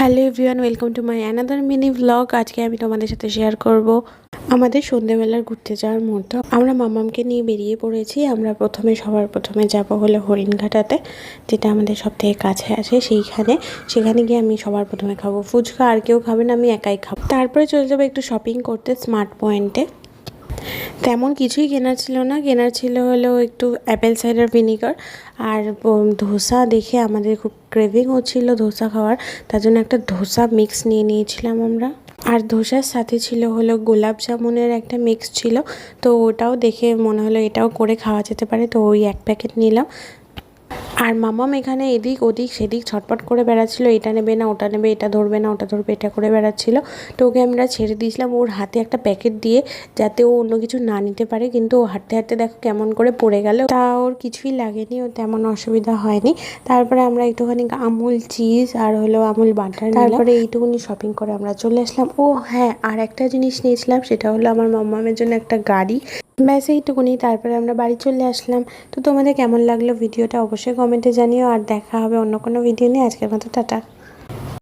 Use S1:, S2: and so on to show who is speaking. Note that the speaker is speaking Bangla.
S1: Hello everyone, welcome to my another mini vlog আজকে আমি তোমাদের সাথে শেয়ার করব আমাদের সন্ধেবেলার ঘুরতে যাওয়ার মুহূর্ত। আমরা মামামকে নিয়ে বেরিয়ে পড়েছি। আমরা প্রথমে, সবার প্রথমে যাব হলো হরিণঘাটাতে, যেটা আমাদের সব থেকে কাছে আছে সেইখানে। সেখানে গিয়ে আমি সবার প্রথমে খাব। ফুচকা আর কেউ খাবে না, আমি একাই খাব। তারপরে চলে যাব একটু শপিং করতে স্মার্ট পয়েন্টে তেমন কিছুই কেনার ছিল না। কেনার ছিল হলো একটু অ্যাপেল সাইডার ভিনিগার আর ধোসা দেখে আমাদের খুব ক্রেভিং হচ্ছিল ধোসা খাওয়ার। তার জন্য একটা ধোসা মিক্স নিয়ে নিয়েছিলাম আমরা। আর ধোসার সাথে ছিল হলো গোলাপ জামুনের একটা মিক্স ছিল। তো ওটাও দেখে মনে হলো এটাও করে খাওয়া যেতে পারে। তো ওই এক প্যাকেট নিলাম। আর মামাম এখানে এদিক ওদিক সেদিক ছটপট করে বেড়াচ্ছিল, এটা নেবে না, ওটা নেবে, এটা ধরবে না, ওটা ধরবে, এটা করে বেড়াচ্ছিল। তো ওকে আমরা ছেড়ে দিয়েছিলাম, ওর হাতে একটা প্যাকেট দিয়ে যাতে ও অন্য কিছু না নিতে পারে, কিন্তু ও হাঁটতে হাঁটতে দেখো কেমন করে পড়ে গেল। তা ওর কিছুই লাগেনি ও তেমন অসুবিধা হয়নি। তারপরে আমরা একটুখানি আমুল চিজ আর হলো আমুল বাটার তারপরে এইটুকুনি শপিং করে আমরা চলে আসলাম। ও হ্যাঁ আর একটা জিনিস নিয়েছিলাম, সেটা হলো আমার মাম্মামের জন্য একটা গাড়ি। ব্যাস, এইটুকুনি। তারপরে আমরা বাড়ি চলে আসলাম। তো তোমাদের কেমন লাগল ভিডিওটা অবশ্যই কমেন্টে জানিও। আর দেখা হবে অন্য কোনো ভিডিও নিয়ে। আজকের মতো, টাটা।